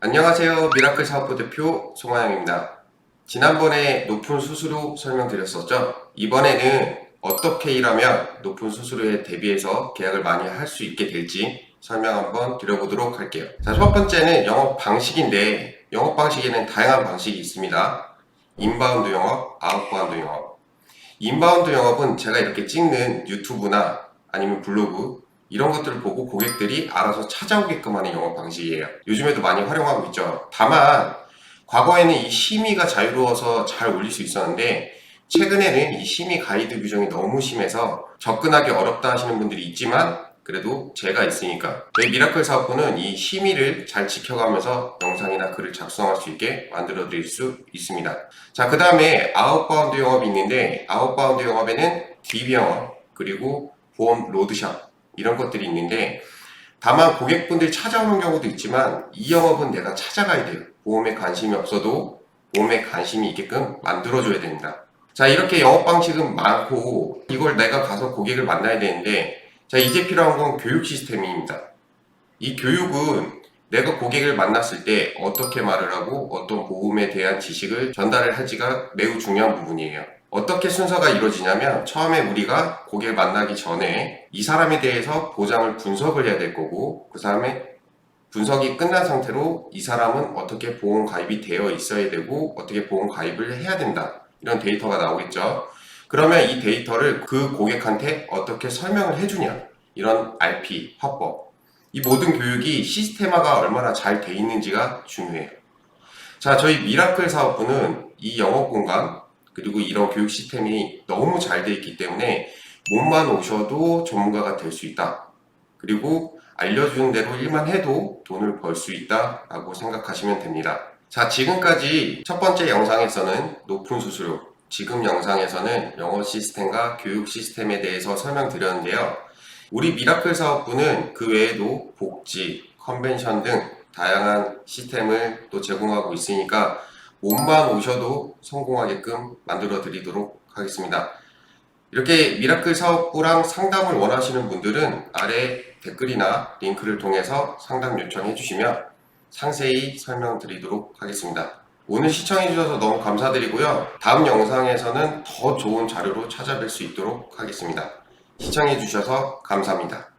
안녕하세요. 미라클 사업부 대표 송하영입니다. 지난번에 높은 수수료 설명드렸었죠? 이번에는 어떻게 일하면 높은 수수료에 대비해서 계약을 많이 할 수 있게 될지 설명 한번 드려보도록 할게요. 자, 첫 번째는 영업 방식인데 영업 방식에는 다양한 방식이 있습니다. 인바운드 영업, 아웃바운드 영업. 인바운드 영업은 제가 이렇게 찍는 유튜브나 아니면 블로그 이런 것들을 보고 고객들이 알아서 찾아오게끔 하는 영업 방식이에요. 요즘에도 많이 활용하고 있죠. 다만 과거에는 이 심의가 자유로워서 잘 올릴 수 있었는데 최근에는 이 심의 가이드 규정이 너무 심해서 접근하기 어렵다 하시는 분들이 있지만 그래도 제가 있으니까 저희 미라클 사업부는 이 심의를 잘 지켜가면서 영상이나 글을 작성할 수 있게 만들어 드릴 수 있습니다. 자, 그 다음에 아웃바운드 영업이 있는데 아웃바운드 영업에는 DB 영업 그리고 보험 로드샵 이런 것들이 있는데 다만 고객분들이 찾아오는 경우도 있지만 이 영업은 내가 찾아가야 돼요. 보험에 관심이 없어도 보험에 관심이 있게끔 만들어줘야 됩니다. 자, 이렇게 영업 방식은 많고 이걸 내가 가서 고객을 만나야 되는데 자, 이제 필요한 건 교육 시스템입니다. 이 교육은 내가 고객을 만났을 때 어떻게 말을 하고 어떤 보험에 대한 지식을 전달을 할지가 매우 중요한 부분이에요. 어떻게 순서가 이루어지냐면 처음에 우리가 고객을 만나기 전에 이 사람에 대해서 보장을 분석을 해야 될 거고 그 다음에 분석이 끝난 상태로 이 사람은 어떻게 보험 가입이 되어 있어야 되고 어떻게 보험 가입을 해야 된다 이런 데이터가 나오겠죠. 그러면 이 데이터를 그 고객한테 어떻게 설명을 해주냐 이런 RP 화법 이 모든 교육이 시스템화가 얼마나 잘 돼 있는지가 중요해요. 자, 저희 미라클 사업부는 이 영업 공간 그리고 이런 교육 시스템이 너무 잘 돼 있기 때문에 몸만 오셔도 전문가가 될 수 있다. 그리고 알려주는 대로 일만 해도 돈을 벌 수 있다 라고 생각하시면 됩니다. 자, 지금까지 첫 번째 영상에서는 높은 수수료, 지금 영상에서는 영어 시스템과 교육 시스템에 대해서 설명드렸는데요. 우리 미라클 사업부는 그 외에도 복지, 컨벤션 등 다양한 시스템을 또 제공하고 있으니까 몸만 오셔도 성공하게끔 만들어 드리도록 하겠습니다. 이렇게 미라클 사업부랑 상담을 원하시는 분들은 아래 댓글이나 링크를 통해서 상담 요청해 주시면 상세히 설명드리도록 하겠습니다. 오늘 시청해 주셔서 너무 감사드리고요. 다음 영상에서는 더 좋은 자료로 찾아뵐 수 있도록 하겠습니다. 시청해 주셔서 감사합니다.